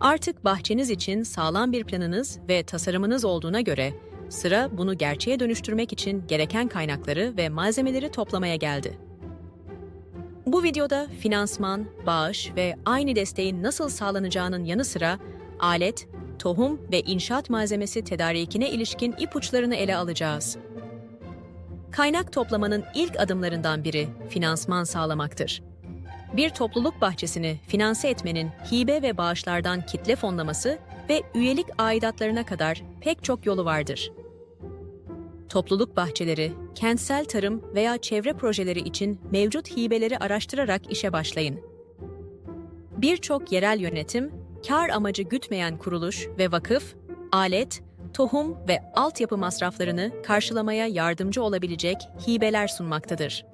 Artık bahçeniz için sağlam bir planınız ve tasarımınız olduğuna göre sıra bunu gerçeğe dönüştürmek için gereken kaynakları ve malzemeleri toplamaya geldi. Bu videoda finansman, bağış ve aynı desteğin nasıl sağlanacağının yanı sıra alet, tohum ve inşaat malzemesi tedarikine ilişkin ipuçlarını ele alacağız. Kaynak toplamanın ilk adımlarından biri finansman sağlamaktır. Bir topluluk bahçesini finanse etmenin hibe ve bağışlardan kitle fonlaması ve üyelik aidatlarına kadar pek çok yolu vardır. Topluluk bahçeleri, kentsel tarım veya çevre projeleri için mevcut hibeleri araştırarak işe başlayın. Birçok yerel yönetim, kar amacı gütmeyen kuruluş ve vakıf, alet, tohum ve altyapı masraflarını karşılamaya yardımcı olabilecek hibeler sunmaktadır.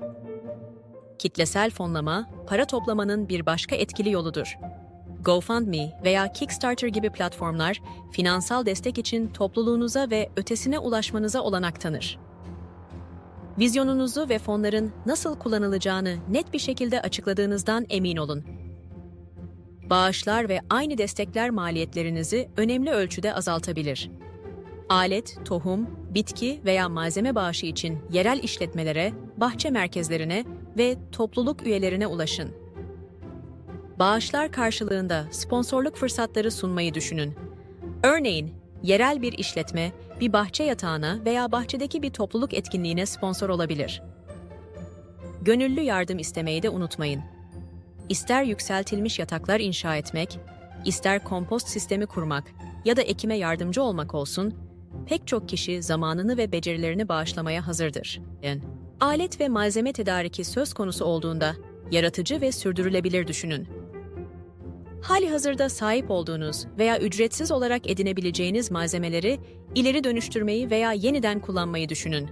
Kitlesel fonlama, para toplamanın bir başka etkili yoludur. GoFundMe veya Kickstarter gibi platformlar finansal destek için topluluğunuza ve ötesine ulaşmanıza olanak tanır. Vizyonunuzu ve fonların nasıl kullanılacağını net bir şekilde açıkladığınızdan emin olun. Bağışlar ve aynı destekler maliyetlerinizi önemli ölçüde azaltabilir. Alet, tohum, bitki veya malzeme bağışı için yerel işletmelere, bahçe merkezlerine ve topluluk üyelerine ulaşın. Bağışlar karşılığında sponsorluk fırsatları sunmayı düşünün. Örneğin, yerel bir işletme bir bahçe yatağına veya bahçedeki bir topluluk etkinliğine sponsor olabilir. Gönüllü yardım istemeyi de unutmayın. İster yükseltilmiş yataklar inşa etmek, ister kompost sistemi kurmak ya da ekime yardımcı olmak olsun, pek çok kişi zamanını ve becerilerini bağışlamaya hazırdır. Yani, alet ve malzeme tedariki söz konusu olduğunda yaratıcı ve sürdürülebilir düşünün. Hali hazırda sahip olduğunuz veya ücretsiz olarak edinebileceğiniz malzemeleri ileri dönüştürmeyi veya yeniden kullanmayı düşünün.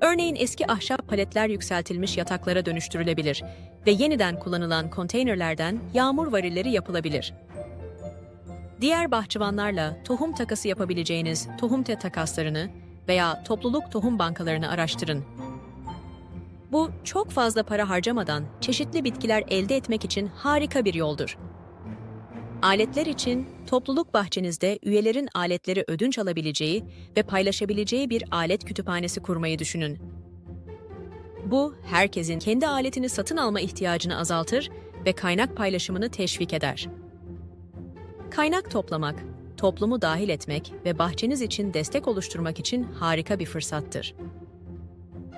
Örneğin eski ahşap paletler yükseltilmiş yataklara dönüştürülebilir ve yeniden kullanılan konteynerlerden yağmur varilleri yapılabilir. Diğer bahçıvanlarla tohum takası yapabileceğiniz tohum te takaslarını veya topluluk tohum bankalarını araştırın. Bu çok fazla para harcamadan çeşitli bitkiler elde etmek için harika bir yoldur. Aletler için topluluk bahçenizde üyelerin aletleri ödünç alabileceği ve paylaşabileceği bir alet kütüphanesi kurmayı düşünün. Bu, herkesin kendi aletini satın alma ihtiyacını azaltır ve kaynak paylaşımını teşvik eder. Kaynak toplamak, toplumu dahil etmek ve bahçeniz için destek oluşturmak için harika bir fırsattır.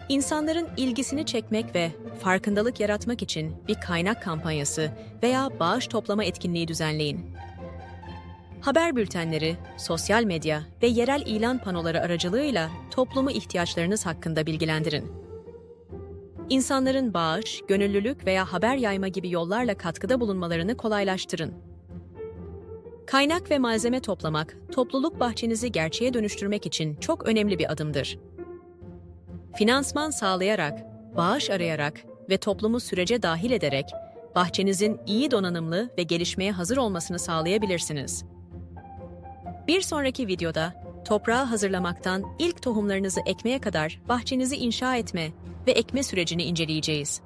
İnsanların ilgisini çekmek ve farkındalık yaratmak için bir kaynak kampanyası veya bağış toplama etkinliği düzenleyin. Haber bültenleri, sosyal medya ve yerel ilan panoları aracılığıyla toplumu ihtiyaçlarınız hakkında bilgilendirin. İnsanların bağış, gönüllülük veya haber yayma gibi yollarla katkıda bulunmalarını kolaylaştırın. Kaynak ve malzeme toplamak, topluluk bahçenizi gerçeğe dönüştürmek için çok önemli bir adımdır. Finansman sağlayarak, bağış arayarak ve toplumu sürece dahil ederek bahçenizin iyi donanımlı ve gelişmeye hazır olmasını sağlayabilirsiniz. Bir sonraki videoda toprağı hazırlamaktan ilk tohumlarınızı ekmeye kadar bahçenizi inşa etme ve ekme sürecini inceleyeceğiz.